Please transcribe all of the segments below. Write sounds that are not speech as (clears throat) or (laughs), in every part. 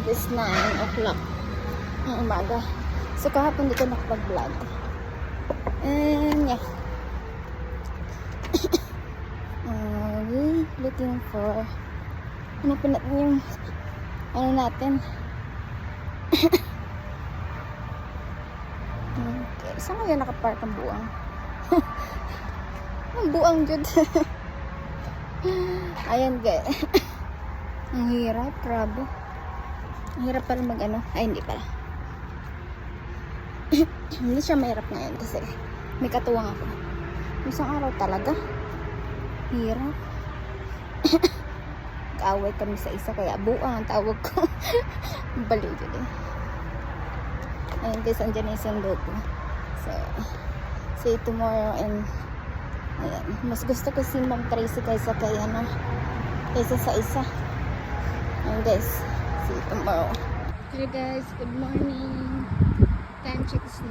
Check is 9 o'clock ng umaga. So kahapon di ko nakapag-vlog. And yeah. (coughs) uh, we looking for hanapin natin yung ano natin. (coughs) okay. Saan kaya nakapark ang buwang? (laughs) ang buwang jud. (laughs) Ayan guys. (coughs) Ang hirap, grabe. Ang hirap pala mag ano. Ay, hindi pala. (clears throat) hindi siya mahirap ngayon kasi may katuwang ako. Isang araw talaga. Hirap. (clears throat) Kaaway kami sa isa kaya buang ang tawag ko. (laughs) Baliw yun eh. Ayun guys, andyan na yung sundo ko. So, you tomorrow and ayan. Mas gusto ko si Ma'am Tracy kaysa kay ano, kaysa sa isa. And guys, see you tomorrow. Hello guys, good morning. Time check is 9.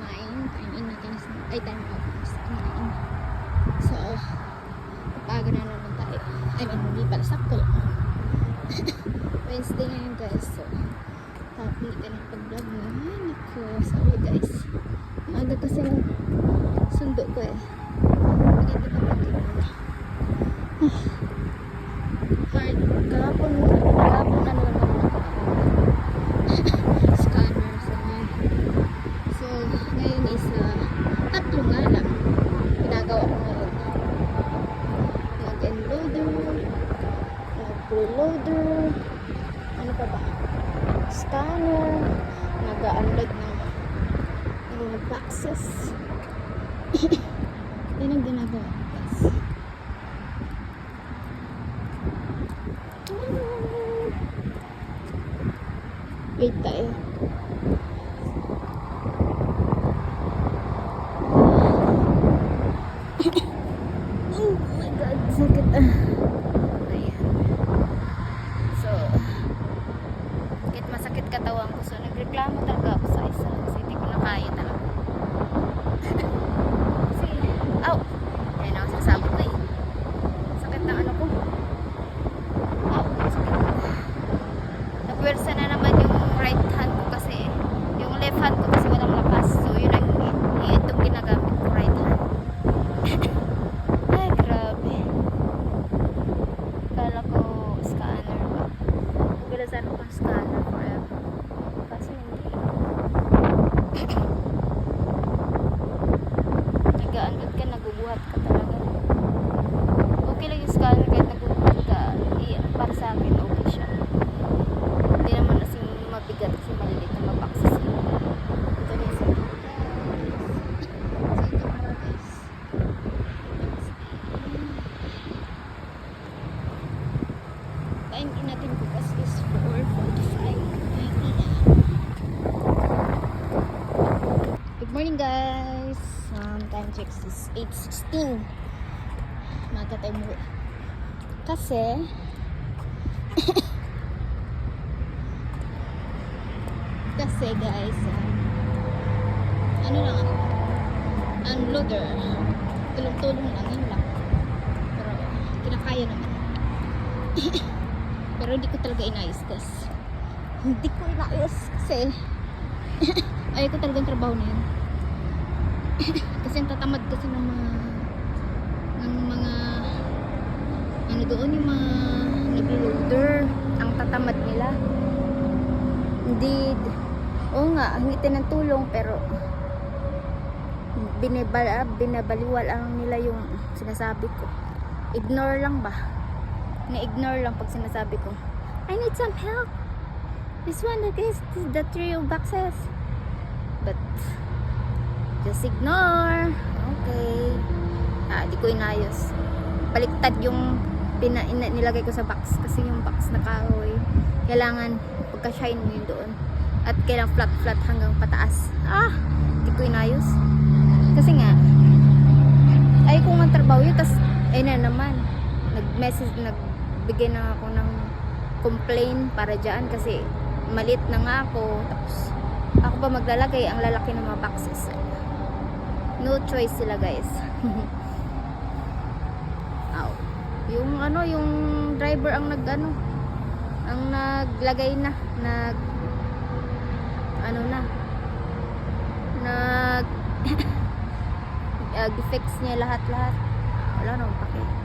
Time in natin is ay time out is 9. So, kapaga na naman tayo. I mean, hindi pala sakto lang. (coughs) Wednesday ngayon guys. So, tapos ka ng pag-vlog na. Ay, naku. Sorry guys. Maaga kasi ng sundo ko eh. Hindi ko pa Hard. Kahapon, kahapon na naman ako scanner sa ngayon. So, ngayon is uh, tatlo nga lang. Ginagawa ko ngayon. Mag-enloader, mag-preloader, ano pa ba? Scanner, nag-unload ng mga boxes. (laughs) Yan ang ginagawa ko. Wait tayo. oh my god, sakit ah. Ayan. So, kahit masakit katawan ko, so nagreklamo talaga ako sa isa kasi hindi ko na kaya talaga. kasi, aw, yan ang sinasabi ko eh. Sakit ng ano ko. Aw, sakit. Nagwersa na naman yung right hand ko kasi yung left hand ko kasi walang lakas. So, yun ang y- itong ginagamit ko right hand. Ay, grabe. Kala ko scanner ba? Bilasan ko ang scanner forever. Kasi hindi. Nag-unload ka, nagubuhat ka talaga. Okay lang yung scanner kahit nagubuhat ka. Iya, para sa akin, okay siya. Hindi naman kasing mabigat kasi maliliit na mabaksis. Ito na yung sa Time in natin bukas is 4.45 Good morning guys! Um, time check is 8.16 Maga tayo mo Kasi (coughs) Kasi guys um, Ano lang ako? Unloader Tulong-tulong lang yun lang. Pero kinakaya naman (coughs) Pero hindi ko talaga inayos guys. Hindi ko inayos kasi (laughs) ayaw ko talagang trabaho na yun. (laughs) kasi tatamad kasi ng mga ng mga ano doon yung mga naglo-loader ang tatamad nila hindi oo nga hingi ng tulong pero binibal, binabaliwal ang nila yung sinasabi ko ignore lang ba na-ignore lang pag sinasabi ko, I need some help. This one, this is the trio boxes. But, just ignore. Okay. Ah, di ko inayos. Baliktad yung pina, ina, nilagay ko sa box kasi yung box na kahoy. Kailangan pagka-shine mo yun doon. At kailangan flat-flat hanggang pataas. Ah, di ko inayos. Kasi nga, ay kung ang trabaho yun, tas, ay na naman, nag-message, nagbigay na ako ng complaint para dyan kasi malit na nga ako. Tapos, ako pa maglalagay, ang lalaki ng mga boxes. No choice sila guys. (laughs) Ow. Yung ano, yung driver ang nag ano, ang naglagay na, nag ano na, nag (coughs) uh, fix niya lahat-lahat. Wala na pake.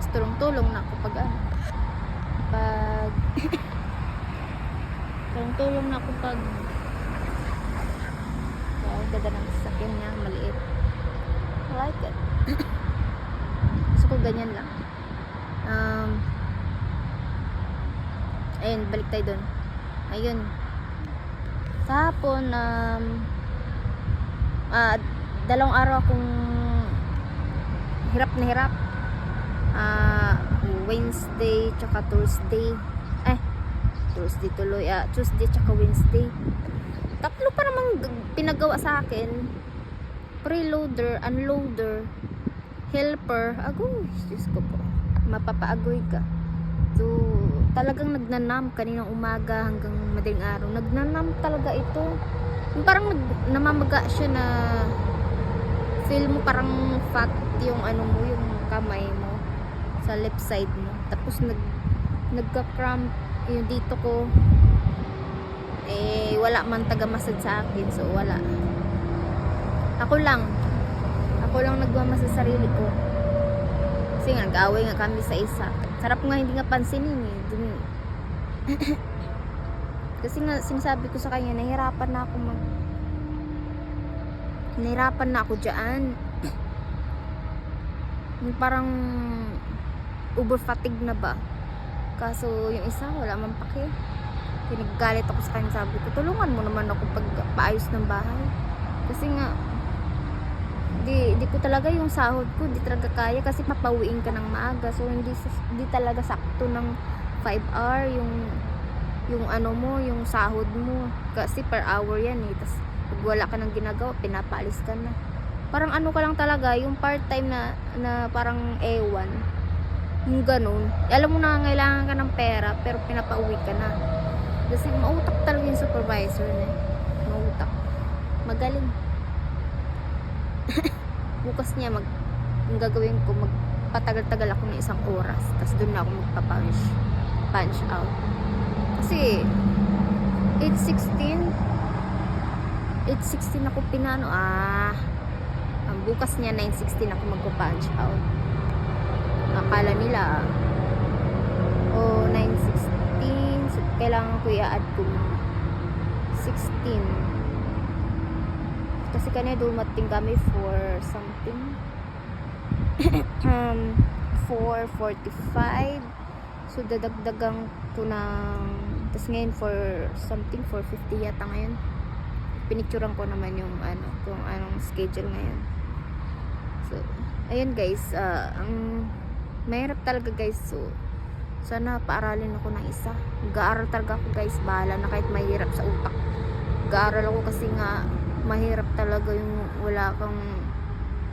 Tapos tulong-tulong na ako pag ano, pag (laughs) tulong-tulong na ako pag ang ganda ng sasakyan niya, maliit. I like it. (coughs) Gusto ko ganyan lang. Um, ayun, balik tayo dun. Ayun. Kahapon, um, ah, dalawang araw akong hirap na hirap. Ah, Wednesday, tsaka Thursday. Eh, Thursday tuloy. Ah, Tuesday, tsaka Wednesday. Tatlo pa namang pinagawa sa akin. Preloader, unloader, helper. Agoy, Diyos ko po. Mapapaagoy ka. So, talagang nagnanam kaninang umaga hanggang madaling araw. Nagnanam talaga ito. Yung parang nag, namamaga siya na feel mo parang fat yung ano mo, yung kamay mo sa left side mo. Tapos nag nagka-cramp yung dito ko. Eh, wala man taga-massage sa akin. So, wala. Ako lang. Ako lang nagmamasage sa sarili ko. Kasi nga, nag-away nga kami sa isa. Sarap nga hindi nga pansinin eh. Dun, (coughs) kasi nga, sinasabi ko sa kanya, nahirapan na ako mag... Nahirapan na ako dyan. (coughs) Yung parang over fatigue na ba? Kaso yung isa, wala man pake. Pinaggalit ako sa kanya, sabi ko, tulungan mo naman ako pag paayos ng bahay. Kasi nga, di, di ko talaga yung sahod ko, di talaga kaya kasi papawiin ka ng maaga. So, hindi, hindi talaga sakto ng 5 hour yung yung ano mo, yung sahod mo. Kasi per hour yan eh. Tapos, pag wala ka nang ginagawa, pinapaalis ka na. Parang ano ka lang talaga, yung part-time na, na parang ewan. Yung ganun. Alam mo na kailangan ka ng pera, pero pinapauwi ka na. Kasi mautak talaga yung supervisor na. Mautak. Magaling. (laughs) Bukas niya, mag, ang gagawin ko, magpatagal-tagal ako ng isang oras. Tapos doon na ako magpa-punch. Punch out. Kasi, 8.16, 8.16 ako pinano, ah, bukas niya 9.16 ako magpa-punch out. Akala nila, oh, 9.16, so kailangan ko i-add ko 16. Kasi kanina dumating kami for something. (coughs) um, 4.45. So, dadagdagan ko ng... Tapos ngayon for something, 4.50 yata ngayon. Pinicturean ko naman yung ano, kung anong schedule ngayon. So, ayun guys, ah, ang mahirap talaga guys. So, sana paaralin ako ng isa. Mag-aaral talaga ako guys. Bahala na kahit mahirap sa utak. Mag-aaral ako kasi nga mahirap talaga yung wala kang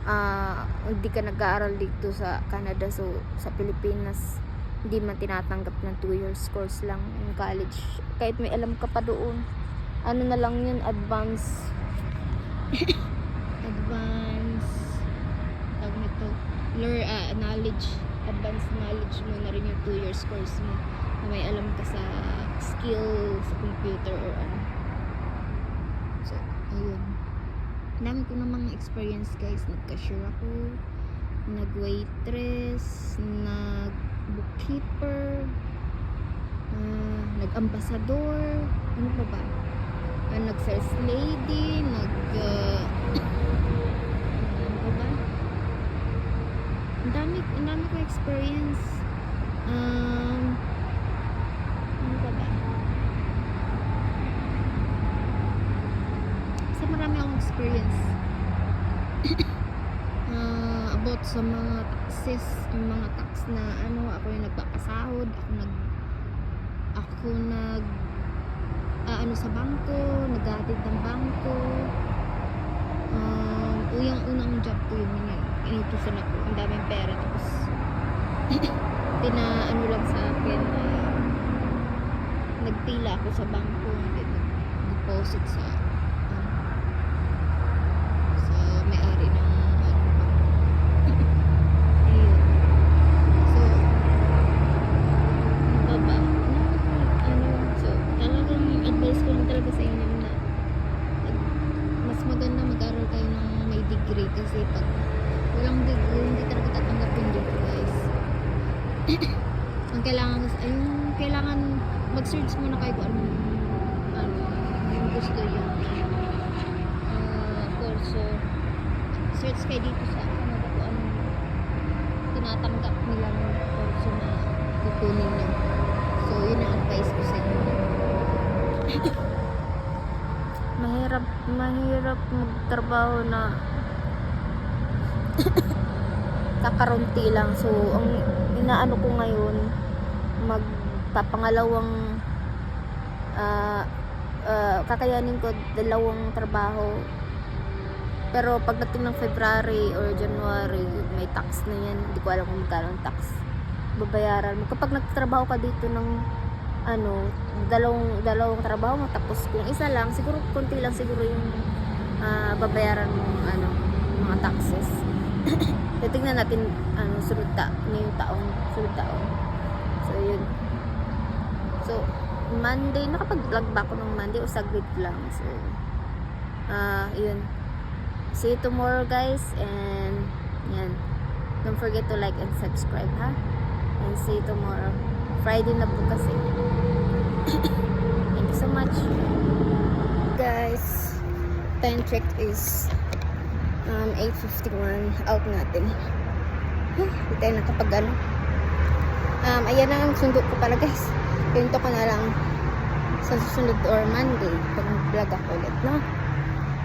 ah, hindi ka nag-aaral dito sa Canada. So, sa Pilipinas, hindi man tinatanggap ng 2 years course lang yung college. Kahit may alam ka pa doon. Ano na lang yun, advance. (coughs) advance. Tawag nito. Learn, ah, knowledge. Advanced knowledge mo na rin yung 2 years course mo. Na may alam ka sa skill sa computer or ano. So, ayun. Dami ko namang experience guys. Nag-cashier ako. Nag-waitress. Nag-bookkeeper. ah, nag-ambassador. Ano pa ba? Ah, nag-first lady. Nag... ah, ano pa ba? Ang dami, ang dami ko experience. Um, ano pa ba? Kasi marami akong experience. (coughs) Ah, about sa mga taxes, yung mga tax na ano, ako yung nagpapasahod, ako nag ako nag ah, ano sa bangko, naghatid ng bangko. Um, uyang unang job ko yun, yun, inutusan ako, ang daming pera, tapos (clears throat) pinaano lang sa akin, ah, nagpila ako sa bangko, nag-deposit sa ano, sa may-ari ng ano, bangko. Ayun. So, ang kailangan, yung kailangan mag-search muna kayo kung ano, ano, yung gusto niyo. Uh, also, search kayo dito sa ano ba kung ano tinatanggap nilang kurso na kukunin nyo. So, yun ang advice ko sa inyo. (laughs) mahirap, mahirap magtrabaho na (coughs) kakarunti lang. So, ang inaano ko ngayon, magpapangalawang ah ah, kakayanin ko dalawang trabaho. Pero pagdating ng February or January, may tax na yan. Hindi ko alam kung magkano tax. Babayaran mo. Kapag nagtrabaho ka dito ng ano, dalawang dalawang trabaho mo tapos kung isa lang, siguro konti lang siguro yung ah, babayaran mo ano, mga taxes. (coughs) Titingnan natin ano sunod ta ngayong taong sunod taon. So yun. So Monday nakapag-vlog ba ako ng Monday o saglit lang. So ah yun. See you tomorrow guys and yan. Don't forget to like and subscribe ha. And see you tomorrow. Friday na po kasi. (coughs) Thank you so much. Guys, time check is um, 8.51 out natin. Huh, (sighs) Hindi tayo nakapag ano. Um, ayan ang sundo ko pala guys. Pinto ko na lang sa susunod or Monday pag mag-vlog ako ulit, no?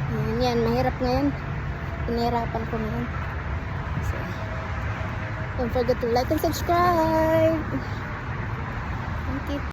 Ayan, yan. Mahirap ngayon. Pinahirapan ko ngayon. So, don't forget to like and subscribe. Thank you.